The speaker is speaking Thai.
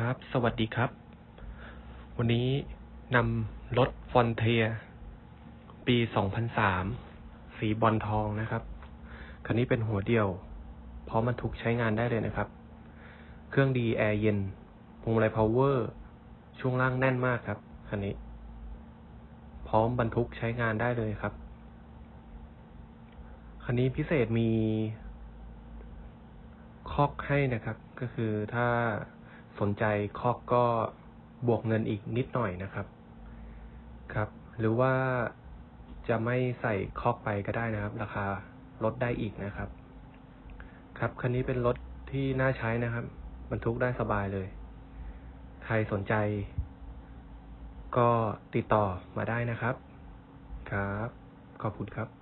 ครับ สวัสดีครับ วันนี้นำรถฟอนเทีย ปี 2003 สีบอลทองนะครับ คันนี้เป็นหัวเดียว พร้อมบรรทุกใช้งานได้เลยนะครับ เครื่องดีแอร์เย็นพวงมาลัยพาวเวอร์ ช่วงล่างแน่นมากครับ คันนี้ พร้อมบรรทุกใช้งานได้เลยครับ คันนี้พิเศษมีคอกให้นะครับ ก็คือถ้า นใจคอกก็บวกเงินอีกนิดหน่อยนะครับ ครับ หรือว่าจะไม่ใส่คอกไปก็ได้นะครับ ราคาลดได้อีกนะครับ ครับคันนี้เป็นรถที่น่าใช้นะครับบรรทุกได้สบายเลย ใครสนใจก็ติดต่อมาได้นะครับ ครับ ขอบคุณครับ